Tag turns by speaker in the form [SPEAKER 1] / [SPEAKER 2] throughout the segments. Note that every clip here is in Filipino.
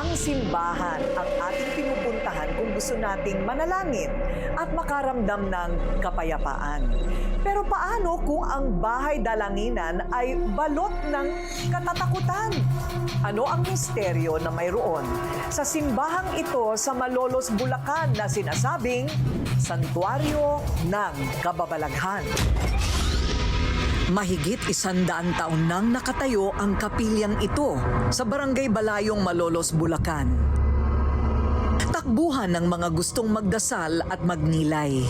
[SPEAKER 1] Ang simbahan ang ating pinupuntahan kung gusto nating manalangin at makaramdam ng kapayapaan. Pero paano kung ang bahay dalanginan ay balot ng katatakutan? Ano ang misteryo na mayroon sa simbahang ito sa Malolos, Bulacan na sinasabing Santuario ng Kababalaghan? Mahigit isandaan taon nang nakatayo ang kapilyang ito sa Barangay Balayong Malolos, Bulacan. Takbuhan ng mga gustong magdasal at magnilay.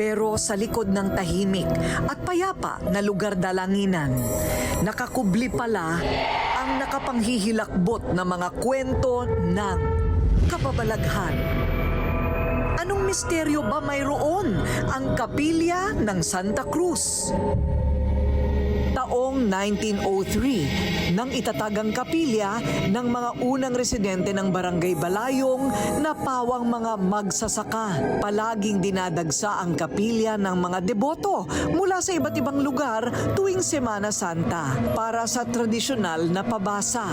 [SPEAKER 1] Pero sa likod ng tahimik at payapa na lugar dalanginan, nakakubli pala ang nakapanghihilakbot na mga kwento ng kababalaghan. Anong misteryo ba mayroon ang kapilya ng Santa Cruz? Taong 1903 nang itatagang kapilya ng mga unang residente ng Barangay Balayong na pawang mga magsasaka. Palaging dinadagsa ang kapilya ng mga deboto mula sa iba't ibang lugar tuwing Semana Santa para sa tradisyonal na pabasa.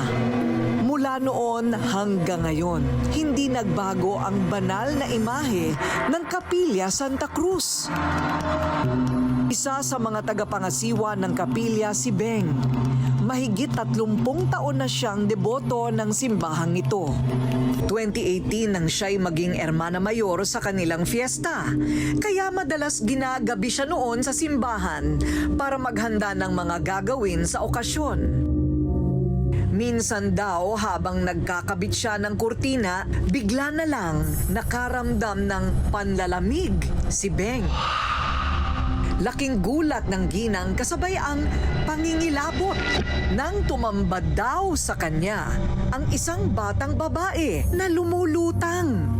[SPEAKER 1] Mula noon hanggang ngayon, hindi nagbago ang banal na imahe ng Kapilya Santa Cruz. Isa sa mga tagapangasiwa ng kapilya si Beng. Mahigit 30 taon na siyang deboto ng simbahang ito. 2018 nang siya'y maging Ermana Mayor sa kanilang fiesta. Kaya madalas ginagabi siya noon sa simbahan para maghanda ng mga gagawin sa okasyon. Minsan daw habang nagkakabit siya ng kurtina, bigla na lang nakaramdam ng panlalamig si Beng. Laking gulat ng ginang kasabay ang pangingilabot nang tumambad daw sa kanya ang isang batang babae na lumulutang.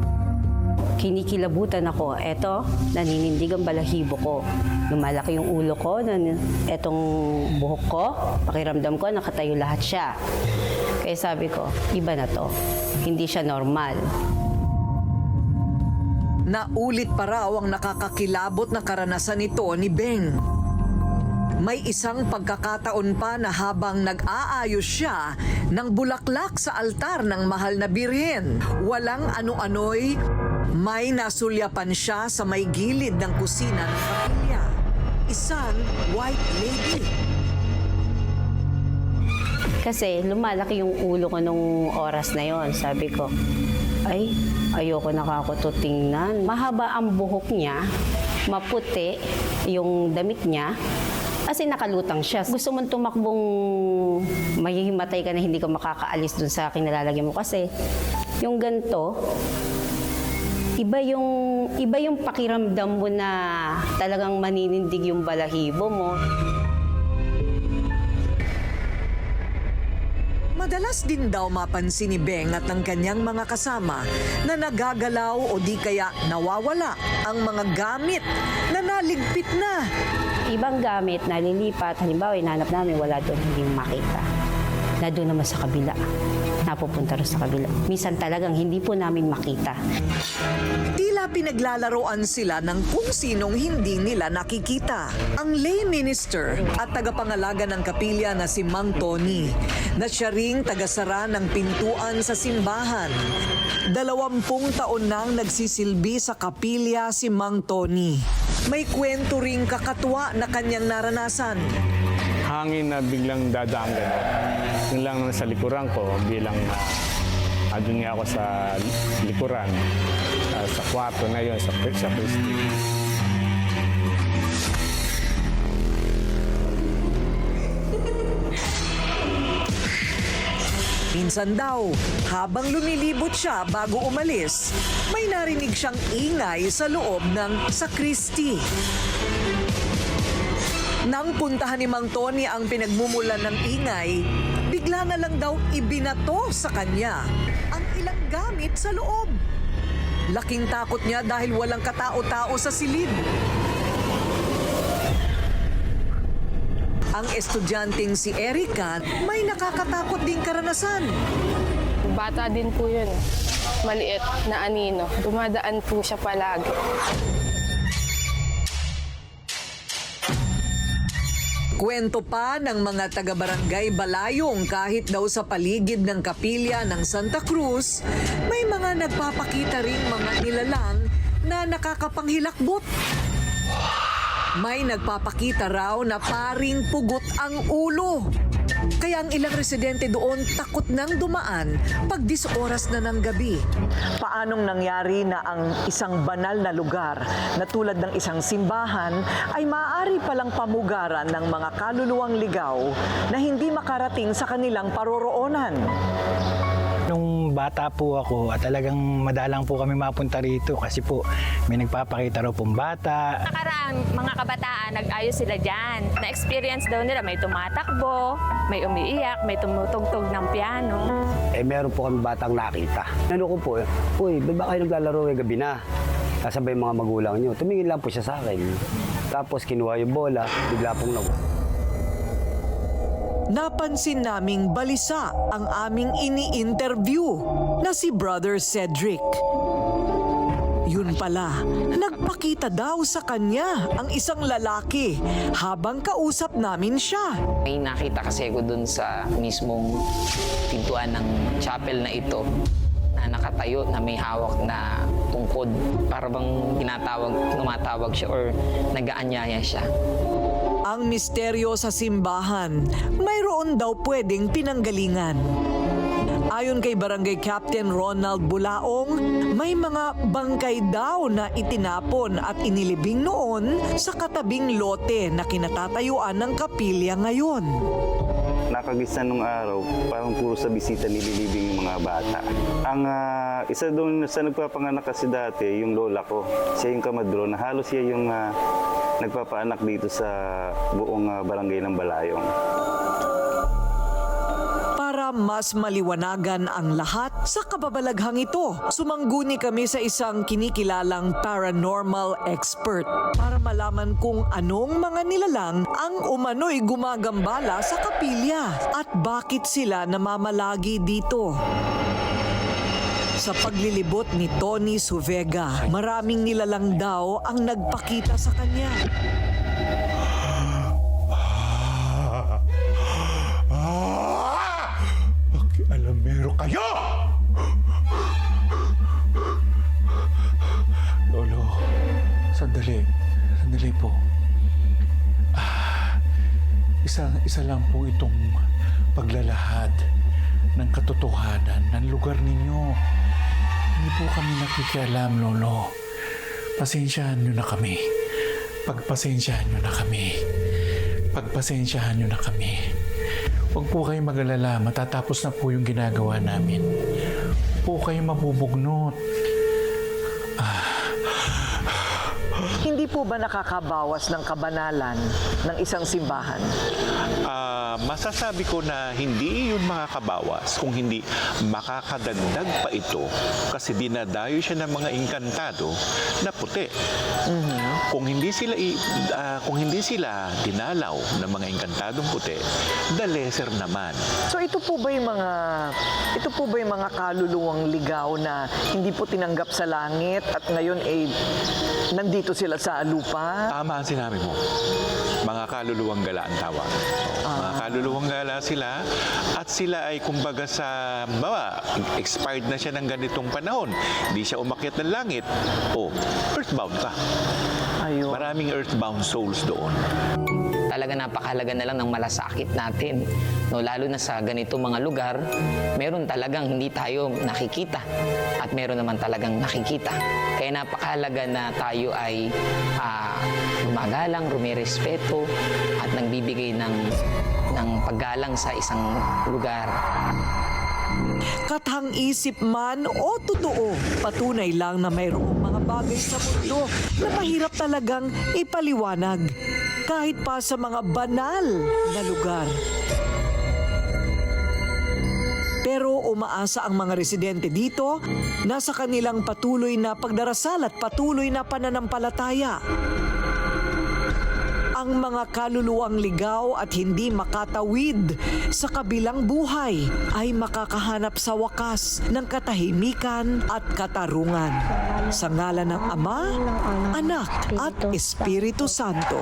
[SPEAKER 2] kinikilabutan ako. Eto, naninindig ang balahibo ko. Lumalaki yung ulo ko, nan etong buhok ko, pakiramdam ko, nakatayo lahat siya. Kaya sabi ko, iba na to. Hindi siya normal.
[SPEAKER 1] Naulit pa raw ang nakakakilabot na karanasan nito ni Beng. May isang pagkakataon pa na habang nag-aayos siya ng bulaklak sa altar ng mahal na birhen, walang ano-ano'y may nasulyapan siya sa may gilid ng kusina ng kapilya. Isang white lady.
[SPEAKER 2] Kasi lumalaki yung ulo ko nung oras na yon. Sabi ko, ay, ayoko nakakuto tingnan. Mahaba ang buhok niya, maputi yung damit niya, kasi nakalutang siya. Gusto mong tumakbong mahihimatay ka na hindi ka makakaalis dun sa kinalalagyan mo kasi yung ganto, iba yung iba yung pakiramdam mo na talagang maninindig yung balahibo mo.
[SPEAKER 1] Madalas din daw mapansin ni Beng at ng kanyang mga kasama na nagagalaw o di kaya nawawala ang mga gamit na naligpit na.
[SPEAKER 2] Ibang gamit na lilipat, halimbawa inanap namin, wala doon, hindi makita. Na doon naman sa kabila. Napupunta rin sa kabila. Minsan talagang hindi po namin makita.
[SPEAKER 1] Tila pinaglalaroan sila ng kung sinong hindi nila nakikita. Ang lay minister at tagapangalaga ng kapilya na si Mang Tony na siya ring tagasara ng pintuan sa simbahan. Dalawampung taon nang nagsisilbi sa kapilya si Mang Tony. May kwento ring kakatwa na kanyang naranasan.
[SPEAKER 3] Hangin na biglang dadaan gano'n. Yun lang sa likuran ko bilang uh, andun nga ako sa likuran, ah, sa kwarto na yun, sa, sa Christie.
[SPEAKER 1] Minsan daw, habang lumilibot siya bago umalis, may narinig siyang ingay sa loob ng sakristi. Nang puntahan ni Mang Tony ang pinagmumulan ng ingay, bigla na lang daw ibinato sa kanya ang ilang gamit sa loob. Laking takot niya dahil walang katao-tao sa silid. Ang estudyanteng si Erica may nakakatakot ding karanasan.
[SPEAKER 4] Bata din po yun. Maliit na anino. Dumadaan po siya palagi.
[SPEAKER 1] Kwento pa ng mga taga-barangay Balayong kahit daw sa paligid ng kapilya ng Santa Cruz, may mga nagpapakita ring mga nilalang na nakakapanghilakbot. May nagpapakita raw na paring pugot ang ulo. Kaya ang ilang residente doon takot nang dumaan pag 10 oras na ng gabi. Paanong nangyari na ang isang banal na lugar na tulad ng isang simbahan ay maaari palang pamugaran ng mga kaluluwang ligaw na hindi makarating sa kanilang paroroonan?
[SPEAKER 5] Bata po ako at talagang madalang po kami mapunta rito kasi po may nagpapakita raw pong bata.
[SPEAKER 6] Nakaraang mga kabataan, nag-ayos sila dyan. Na-experience daw nila, may tumatakbo, may umiiyak, may tumutugtog ng piano.
[SPEAKER 7] eh meron po kami batang nakita. Ano ko po, uy, ba't ba kayo naglalaro yung gabi na? Kasabay mga magulang nyo. Tumingin lang po siya sa akin. Tapos kinuha yung bola, bigla pong nag
[SPEAKER 1] Napansin naming balisa ang aming ini-interview na si Brother Cedric. Yun pala, nagpakita daw sa kanya ang isang lalaki habang kausap namin siya.
[SPEAKER 8] May nakita kasi ako dun sa mismong pintuan ng chapel na ito na nakatayo na may hawak na tungkod. Para bang tinatawag, tumatawag siya or nag-aanyaya siya.
[SPEAKER 1] Ang misteryo sa simbahan, mayroon daw pwedeng pinanggalingan. Ayon kay Barangay Captain Ronald Bulaong, may mga bangkay daw na itinapon at inilibing noon sa katabing lote na kinatatayuan ng kapilya ngayon.
[SPEAKER 9] nakagisa nung araw, parang puro sa bisita nililibing yung mga bata. Ang ah, isa doon sa nagpapanganak kasi dati, yung lola ko, siya yung kamadro, na halos siya yung ah, nagpapaanak dito sa buong ah, barangay ng Balayong.
[SPEAKER 1] Para mas maliwanagan ang lahat sa kababalaghang ito, sumangguni kami sa isang kinikilalang paranormal expert para malaman kung anong mga nilalang ang umano'y gumagambala sa kapilya at bakit sila namamalagi dito. Sa paglilibot ni Tony Suvega, maraming nilalang daw ang nagpakita sa kanya.
[SPEAKER 10] Ah! Alamero kayo! Lolo, sandali. Sandali po. Ah, isa, isa lang po itong paglalahad ng katotohanan ng lugar ninyo. Hindi po kami nakikialam, Lolo. Pasensyahan nyo na kami. Pagpasensyahan nyo na kami. Pagpasensyahan nyo na kami. Huwag po kayong mag-alala. Matatapos na po yung ginagawa namin. Huwag po kayong mabubugnot.
[SPEAKER 1] Hindi po ba nakakabawas ng kabanalan ng isang simbahan?
[SPEAKER 11] Ah, masasabi ko na hindi yun makakabawas kung hindi makakadagdag pa ito kasi dinadayo siya ng mga inkantado na puti. Kung hindi sila i- ah, kung hindi sila dinalaw ng mga inkantadong puti, the lesser naman.
[SPEAKER 1] So ito po ba yung mga ito po ba yung mga kaluluwang ligaw na hindi po tinanggap sa langit at ngayon eh nandito sila sa lupa?
[SPEAKER 11] Tama ang sinabi mo. Mga kaluluwang gala ang tawag. Mga kaluluwang gala sila at sila ay kumbaga sa bawa, expired na siya ng ganitong panahon. Hindi siya umakyat ng langit. O, earthbound ka.
[SPEAKER 1] Ayun.
[SPEAKER 11] Maraming earthbound souls doon.
[SPEAKER 8] Talaga napakahalaga na lang ng malasakit natin. No, lalo na sa ganito mga lugar, meron talagang hindi tayo nakikita at meron naman talagang nakikita. Kaya napakahalaga na tayo ay ah, gumagalang, rumirespeto at nagbibigay ng, ng paggalang sa isang lugar.
[SPEAKER 1] Kathang isip man o totoo, patunay lang na mayroong mga bagay sa mundo na mahirap talagang ipaliwanag kahit pa sa mga banal na lugar. Pero umaasa ang mga residente dito na sa kanilang patuloy na pagdarasal at patuloy na pananampalataya ang mga kaluluwang ligaw at hindi makatawid sa kabilang buhay ay makakahanap sa wakas ng katahimikan at katarungan. Sa ngalan ng Ama, Anak at Espiritu Santo.